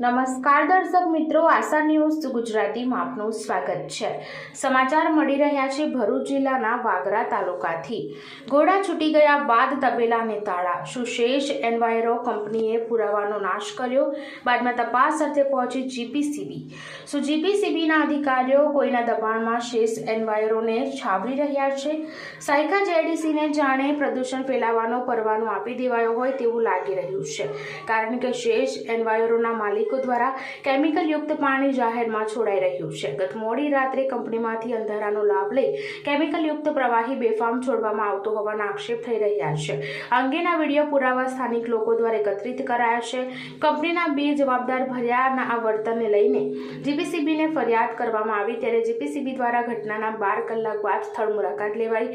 નમસ્કાર દર્શક મિત્રો, આશા ન્યૂઝ ગુજરાતીમાં આપનું સ્વાગત છે. સમાચાર મળી રહ્યા છે ભરૂચ જિલ્લાના વાગરા તાલુકાથી. ઘોડા છૂટી ગયા બાદ તબેલાને તાળા. સુશેષ એન્વાયરો કંપનીએ પુરાવાનો નાશ કર્યો. બાદમાં તપાસ અર્થે પહોંચી જીપીસીબી. શું જીપીસીબીના અધિકારીઓ કોઈના દબાણમાં શેષ એન્વાયરોને છાવરી રહ્યા છે? સાયકા જેડીસીને જાણે પ્રદૂષણ ફેલાવવાનો પરવાનો આપી દેવાયો હોય તેવું લાગી રહ્યું છે. કારણ કે શેષ એન્વાયરોના માલિકો દ્વારા કેમિકલયુક્ત પાણી જાહેરમાં છોડાઈ રહ્યું છે. ગત મોડી રાત્રે કંપનીમાંથી અંધારાનો લાભ લઈ કેમિકલયુક્ત પ્રવાહી બેફામ છોડવામાં આવતો હોવાના આક્ષેપ થઈ રહ્યા છે. અંગેના વીડિયો પુરાવા સ્થાનિક લોકો દ્વારા એકત્રિત કરાયા છે. કંપનીના બે જવાબદાર ભર્યાના આ વર્તનને લઈને જીપીસીબીને ફરિયાદ કરવામાં આવી ત્યારે જીપીસીબી દ્વારા ઘટનાના બાર કલાક બાદ સ્થળ મુલાકાત લેવાઈ.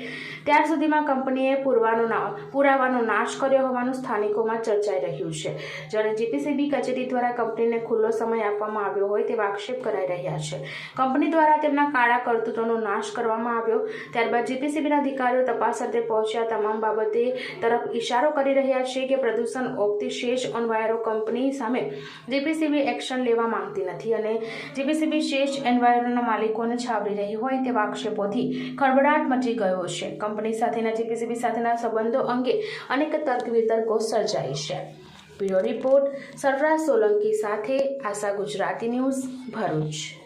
ત્યાર સુધીમાં કંપનીએ પુરવાનો પુરાવાનો નાશ કર્યો હોવાનું સ્થાનિકોમાં ચર્ચાઈ રહ્યું છે. જ્યારે જીપીસીબી કચેરી દ્વારા કંપનીને ખુલ્લો સમય આપવામાં આવ્યો હોય તેવા આક્ષેપ કરાઈ રહ્યા છે. કંપની દ્વારા તેમના કાળા કરતૂતોનો નાશ કરવામાં આવ્યો. ત્યારબાદ જીપીસીબીના અધિકારીઓ તપાસ અર્થે પહોંચ્યા. તમામ બાબતે તરફ ઇશારો કરી રહ્યા છે કે પ્રદૂષણ ઓગતી શેષ એન્વાયરો કંપની સામે જીપીસીબી એક્શન લેવા માંગતી નથી અને જીપીસીબી શેષ એન્વાયરોના માલિકોને છાવરી રહી હોય તેવા આક્ષેપોથી ખળબળાટ મચી ગયો છે. કંપની સાથેના જીપીસીબી સાથેના સંબંધો અંગે અનેક તર્ક વિતર્કો સર્જાઈ છે. બ્યુરો રિપોર્ટ સરફરાજ સોલંકી સાથે આશા ગુજરાતી ન્યૂઝ ભરૂચ.